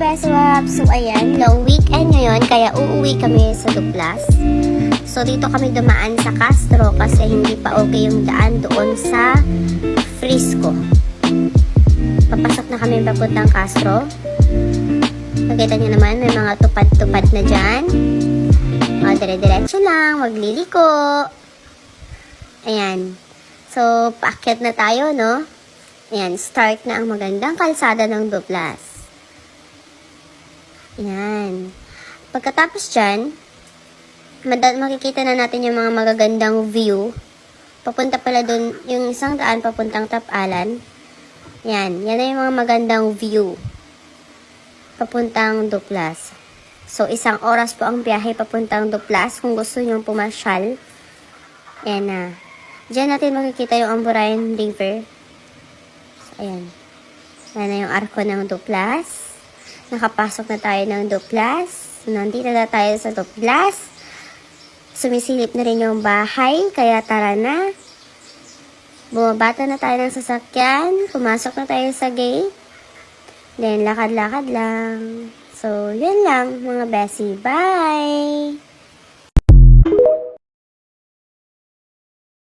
best wrap. So, ayan, long weekend ngayon, kaya uuwi kami sa Duplas. So, dito kami dumaan sa Castro kasi hindi pa okay yung daan doon sa Frisco. Papasok na kami papuntang Castro. Nakita niyo naman, may mga tupad-tupad na dyan. O, dire-diretso lang, magliliko. Ayan. So, paakyat na tayo, no? Ayan, start na ang magandang kalsada ng Duplas. Ayan. Pagkatapos dyan, makikita na natin yung mga magagandang view. Papunta pala dun, yung isang daan papuntang Tapalan. Yan, yan na yung mga magandang view. Papuntang Duplas. So, isang oras po ang biyahe papuntang Duplas kung gusto nyo pumasyal. Yan na. Diyan natin makikita yung Amburayan River. So, ayan. Yan na yung arko ng Duplas. Nakapasok na tayo ng Duplas. Nandito na tayo sa Duplas. Sumisilip na rin yung bahay, kaya tara na. Bumabata na tayo ng sasakyan. Pumasok na tayo sa gate. Then, lakad-lakad lang. So, yun lang, mga besi. Bye!